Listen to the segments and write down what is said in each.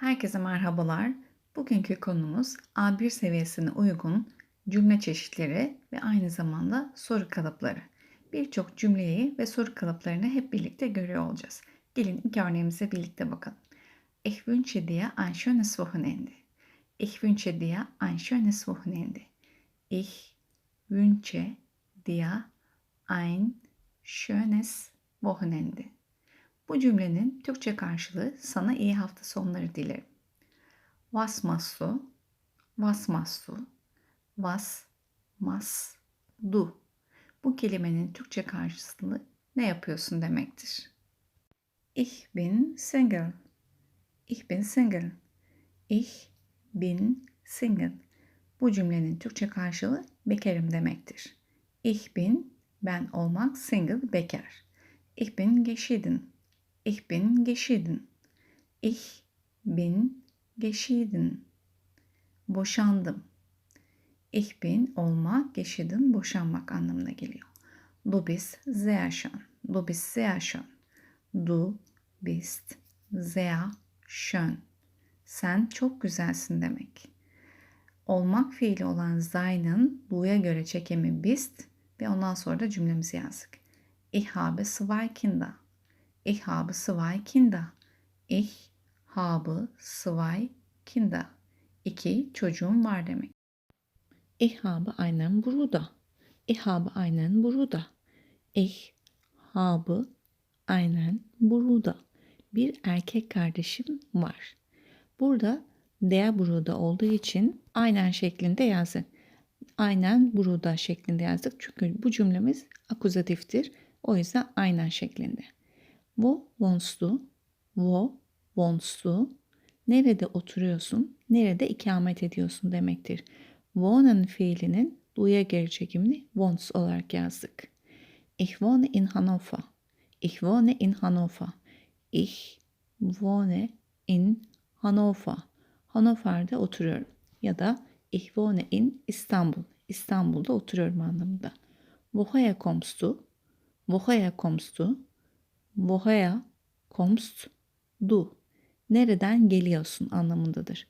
Herkese merhabalar. Bugünkü konumuz A1 seviyesine uygun cümle çeşitleri ve aynı zamanda soru kalıpları. Birçok cümleyi ve soru kalıplarını hep birlikte görüyor olacağız. Gelin ilk örneğimize birlikte bakalım. Ich wünsche dir ein schönes Wochenende. Ich wünsche dir ein schönes Wochenende. Ich wünsche dir ein schönes Wochenende. Bu cümlenin Türkçe karşılığı sana iyi hafta sonları dilerim. Du? Was machst du? Was machst du? Bu kelimenin Türkçe karşılığı ne yapıyorsun demektir. Ich bin single. Ich bin single. Ich bin single. Bu cümlenin Türkçe karşılığı bekarım demektir. Ich bin ben olmak single bekar. Ich bin geschieden. Ich bin geschieden. Ich bin geschieden. Boşandım. Ich bin olmak, geschieden boşanmak anlamına geliyor. Du bist sehr schön. Du bist sehr schön. Du bist sehr schön. Sen çok güzelsin demek. Olmak fiili olan sein'ın du'ya göre çekimi bist ve ondan sonra da cümlemizi yazdık. Ich habe zwei Kinder. Ich habe zwei Kinder. Ich habe zwei Kinder. İki çocuğum var demek. Ich habe einen Bruder. Ich habe einen Bruder. Ich habe einen Bruder. Bir erkek kardeşim var. Burada der Bruder olduğu için aynen şeklinde yazdık. Aynen Bruder şeklinde yazdık. Çünkü bu cümlemiz akuzatiftir. O yüzden aynen şeklinde. Wo wohnst du? Wo wohnst du? Nerede oturuyorsun? Nerede ikamet ediyorsun demektir. Wohnen fiilinin duya geri çekimini wants olarak yazdık. Ich wohne in Hannover. Ich wohne in Hannover. Ich wohne in Hannover. Hannover'de oturuyorum. Ya da ich wohne in İstanbul. İstanbul'da oturuyorum anlamında. Woher kommst du? Woher kommst du? Woher kommst du? Nereden geliyorsun anlamındadır.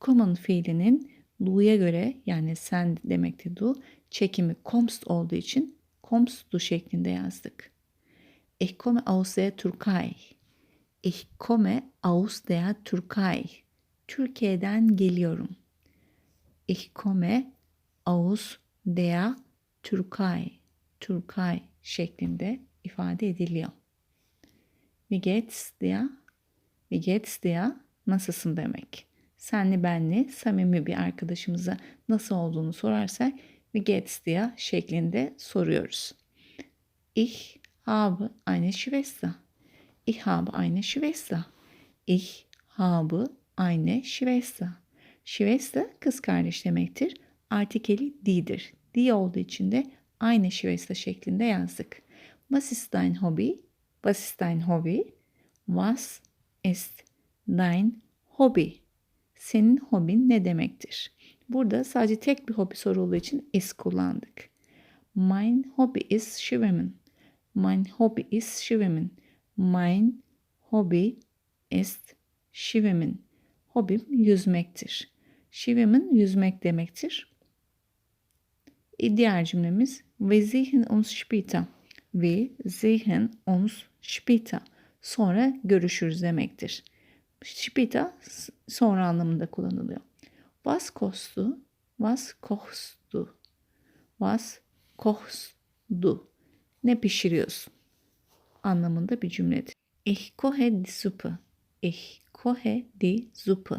Kommen fiilinin du'ya göre yani sen demekti du çekimi kommst olduğu için kommst du şeklinde yazdık. Ich komme aus der Türkei. Ich komme aus der Türkei. Türkiye'den geliyorum. Ich komme aus der Türkei. Türkei şeklinde ifade ediliyor. Wie geht's dir? Wie geht's dir? Nasılsın demek. Senli benli samimi bir arkadaşımıza nasıl olduğunu sorarsak wie geht's dir şeklinde soruyoruz. Ich habe eine Schwester. Ich habe eine Schwester. Ich habe eine Schwester. Schwester kız kardeş demektir. Artikeli di'dir. Di olduğu için de aynı Schwester şeklinde yazdık. Was ist dein Hobby? Was ist dein Hobby? Was ist dein Hobby? Senin hobin ne demektir? Burada sadece tek bir hobi sorulduğu için is kullandık. Mein Hobby is schwimmen. Mein Hobby is schwimmen. Mein Hobby ist schwimmen. Hobim yüzmektir. Schwimmen yüzmek demektir. Diğer cümlemiz wir sehen uns später. Wir sehen uns später. Sonra görüşürüz demektir. Später sonra anlamında kullanılıyor. Was kochst du? Was kochst du? Was kochst du? Ne pişiriyorsun? Anlamında bir cümledir. Ich koche die Suppe. Ich koche die Suppe.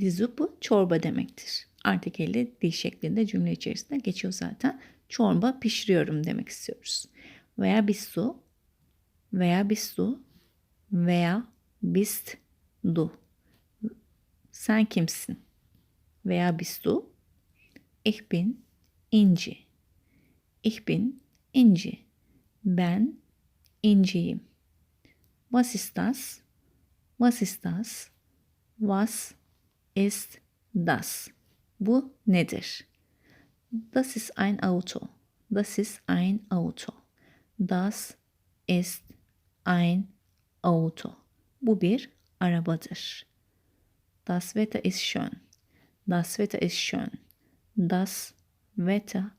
Die Suppe çorba demektir. Artikeli di şeklinde cümle içerisinde geçiyor zaten. Çorba pişiriyorum demek istiyoruz. Veya bist du? Veya bist du? Veya bist du? Sen kimsin? Veya bist du? Ich bin İnci. Ich bin İnci. Ben İnciyim. Was ist das? Was ist das? Was ist das? Bu nedir? Das ist ein Auto. Das ist ein Auto. Das ist ein Auto. Bu bir arabadır. Das Wetter ist schön. Das Wetter ist schön. Das Wetter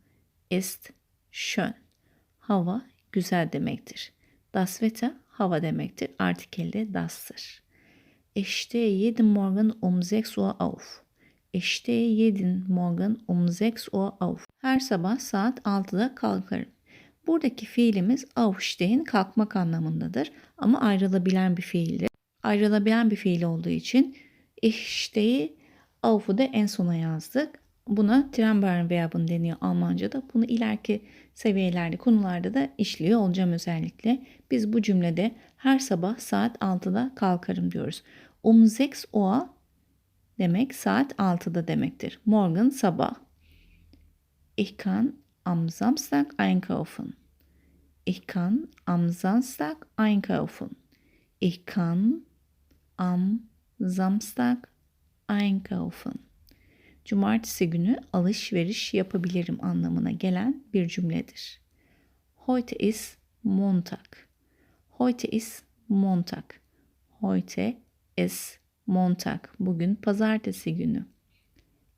ist schön. Hava güzel demektir. Das Wetter hava demektir. Artikel de das'tır. Ich stehe jeden Morgen um 6 Uhr auf. Ich stehe jeden Morgen um 6 Uhr auf. Her sabah saat 6'da kalkarım. Buradaki fiilimiz aufstehen kalkmak anlamındadır ama ayrılabilen bir fiildir. Ayrılabilen bir fiil olduğu için ich stehe auf'u da en sona yazdık. Buna Trenbergen verb'ın deniyor Almanca'da. Bunu ileriki seviyelerde, konularda da işliyor olacağım özellikle. Biz bu cümlede her sabah saat 6'da kalkarım diyoruz. Um 6 Uhr demek saat 6'da demektir. Morgen sabah. Ich kann am Samstag einkaufen. Ich kann am Samstag einkaufen. Ich kann am Samstag einkaufen. Cumartesi günü alışveriş yapabilirim anlamına gelen bir cümledir. Heute ist Montag. Heute ist Montag. Heute ist Montag. Bugün pazartesi günü.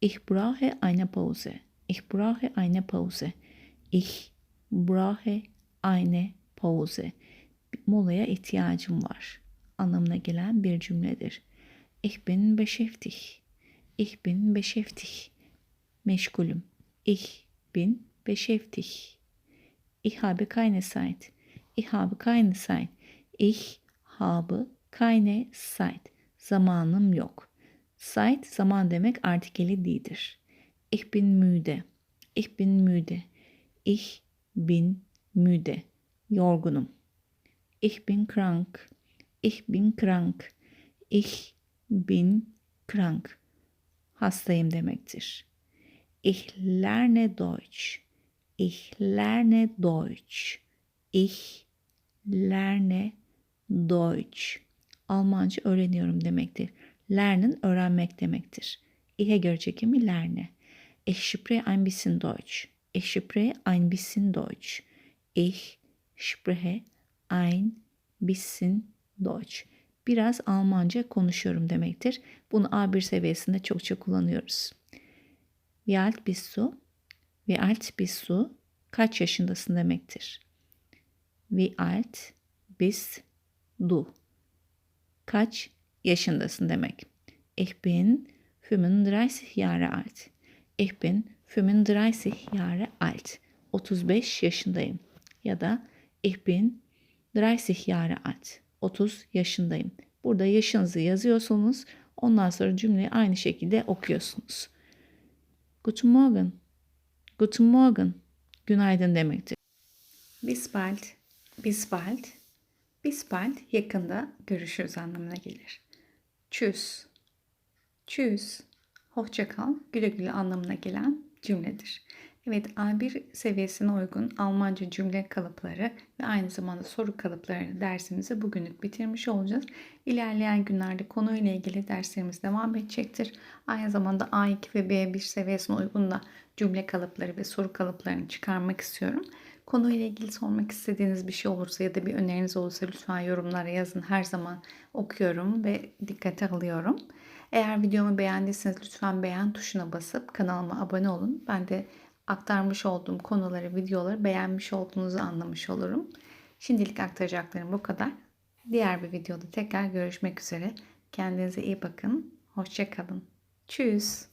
Ich brauche eine Pause. Ich brauche eine Pause. Ich brauche eine Pause. Molaya ihtiyacım var. Anlamına gelen bir cümledir. Ich bin beschäftigt. Ich bin beschäftigt. Meşgulüm. Ich bin beschäftigt. Ich habe keine Zeit. Ich habe keine Zeit. Ich habe keine Zeit. Zamanım yok. Zeit zaman demek artikeli değildir. Ich bin müde. Ich bin müde. Ich bin müde. Yorgunum. Ich bin krank. Ich bin krank. Ich bin krank. Hastayım demektir. Ich lerne Deutsch. Ich lerne Deutsch. Ich lerne Deutsch. Almanca öğreniyorum demektir. Lernen öğrenmek demektir. İhe göre çekimi lerne. Ich spreche ein bisschen Deutsch. Ich spreche ein bisschen Deutsch. Ich spreche ein bisschen Deutsch. Biraz Almanca konuşuyorum demektir. Bunu A1 seviyesinde çokça kullanıyoruz. Wie alt bist du? Wie alt bist du? Kaç yaşındasın demektir. Wie alt bist du? Kaç yaşındasın demek. Ich bin 35 Jahre alt. Ich bin 35 Jahre alt. 35 yaşındayım. Ya da ich bin 30 Jahre alt. 30 yaşındayım. Burada yaşınızı yazıyorsunuz. Ondan sonra cümleyi aynı şekilde okuyorsunuz. Guten Morgen. Guten Morgen. Günaydın demektir. Bis bald, bis bald, bis bald yakında görüşürüz anlamına gelir. Tschüss, tschüss, hoşça kal, güle güle anlamına gelen cümledir. Evet A1 seviyesine uygun Almanca cümle kalıpları ve aynı zamanda soru kalıpları dersimizi bugünlük bitirmiş olacağız. İlerleyen günlerde konuyla ilgili derslerimiz devam edecektir. Aynı zamanda A2 ve B1 seviyesine uygun da cümle kalıpları ve soru kalıplarını çıkarmak istiyorum. Konuyla ilgili sormak istediğiniz bir şey olursa ya da bir öneriniz olursa lütfen yorumlara yazın. Her zaman okuyorum ve dikkate alıyorum. Eğer videomu beğendiyseniz lütfen beğen tuşuna basıp kanalıma abone olun. Ben de aktarmış olduğum konuları, videoları beğenmiş olduğunuzu anlamış olurum. Şimdilik aktaracaklarım bu kadar. Diğer bir videoda tekrar görüşmek üzere. Kendinize iyi bakın. Hoşça kalın. Tschüss.